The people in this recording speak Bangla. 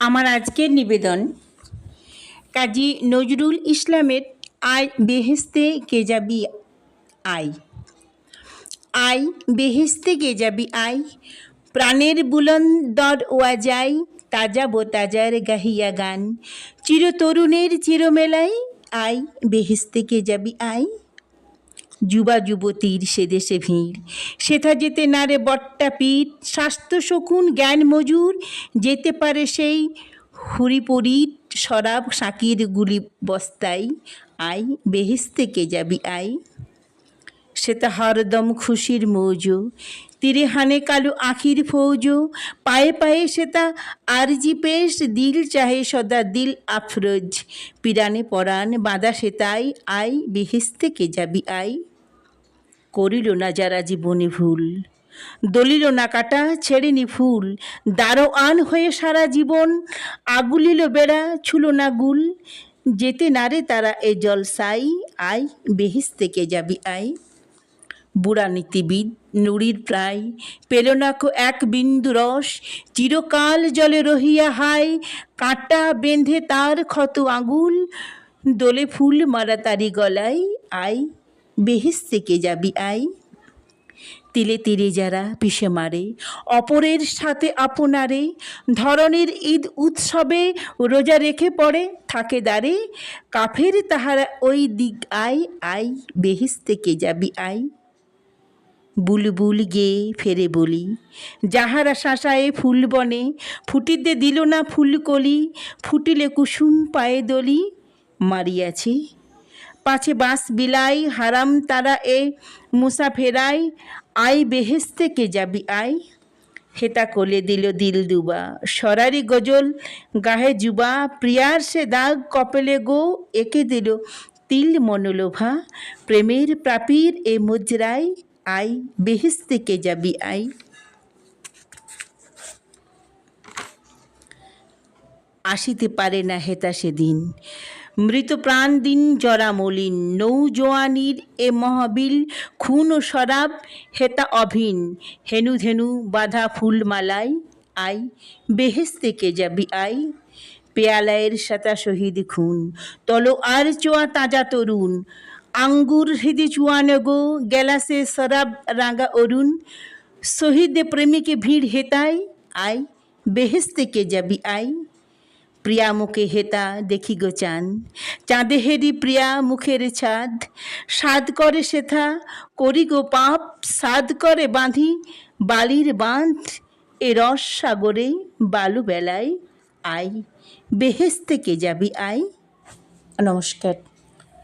আমার আজকের নিবেদন, কাজী নজরুল ইসলামের আয় বেহেস্তে কে যাবি আই। আই বেহেস্তে কে যাবি আই, প্রাণের বুলন্দর ওয়াজাই, তাজা বো তাজার গাহিয়া গান। চিরতরুণের চিরমেলাই আই বেহেস্তে কে যাবি আই। যুবা যুবতীর সে দেশে ভিড়। সেথা যেতে নারে বট্টা পিঠ, স্বাস্থ্য শকুন জ্ঞান মজুর, যেতে পারে সেই হুড়িপড়ির শরাব সাকির গুলি বস্তাই। আই বেহেস্তে কে যাবি আই? সেটা হরদম খুশির মৌজো তীরে হানে কালো আখির ফৌজো, পায়ে পায়ে সেটা আরজি পেশ, দিল চাহে সদা দিল আফরোজ। পিরানে পরাণ বাঁধা সেতাই আই বেহেস্তে কে যাবি আই? করিল না যারা জীবনে ভুল, দলিল না কাটা ছেড়েনি ফুল। দারো আন হয়ে সারা জীবন, আগুলিল বেড়া ছুল না গুল। যেতে নারে তারা এ জলসাই, আই বেহিস থেকে যাবি আই? বুড়া নীতিবিদ, নুড়ির প্রায়। পেল না কো এক বিন্দু রস, চিরকাল জলে রহিয়া হাই কাঁটা বেঁধে তার ক্ষত আঙুল, দোলে ফুল মারা তারি গলায়। আই, বেহিস থেকে যাবি আই? তিলে তিলে যারা পিষে মারে, অপরের সাথে আপনারে। ধরনের ঈদ উৎসবে রোজা রেখে পড়ে থাকে দাঁড়ে কাফের তাহারা ওই দিক আই আই, বেহিস থেকে যাবি আই? বুলবুল গেয়ে ফেরে বলি, যাহারা শাসায়ে ফুল বনে, ফুটিতে দিল না ফুলকলি ফুটিলে কুসুম পায়ে দলি। মারিয়াছি, পাছে বাঁশ বিলাই হারাম তারা এ মুসাফেরাই আই বেহেস্তে থেকে যাবি আই? হেতা কোলে দিল দিল দুবা, সরারি গজল, গাহে জুবা, প্রিয়ার সে দাগ কপেলে গো। একে দিল তিল মনোলোভা, প্রেমের প্রাপীর এ মুজরাই আই বেহেস্তে থেকে যাবি আই। আসিতে পারে না হেতা সেদিন। মৃত প্রাণ দিন জরা মলিন। নৌ নৌজোয়ানির এ মহাবিল, খুন ও শরাব হেতা অভিন। হেনু ধেনু বাধা ফুলমালাই আই বেহেস থেকে যাবি আই। পেয়ালায়ের সাতা শহীদ খুন। তলো আর চোয়া তাজা তরুণ। আঙ্গুর হৃদি চুয়ানো গো গেলাসে শরাব রাঙা অরুণ শহীদ প্রেমিকে ভিড় হেতাই, আই বেহেস থেকে যাবি আই? প্রিয়া মুখে হেতা দেখি গো চান চাঁদে হেরি প্রিয়া মুখের ছাদ সাদ করে সেথা, করি গো পাপ সাদ করে বাঁধি, বালির বাঁধ, এ রস সাগরে বালু বেলায়, আই বেহেস থেকে যাবি আই? নমস্কার।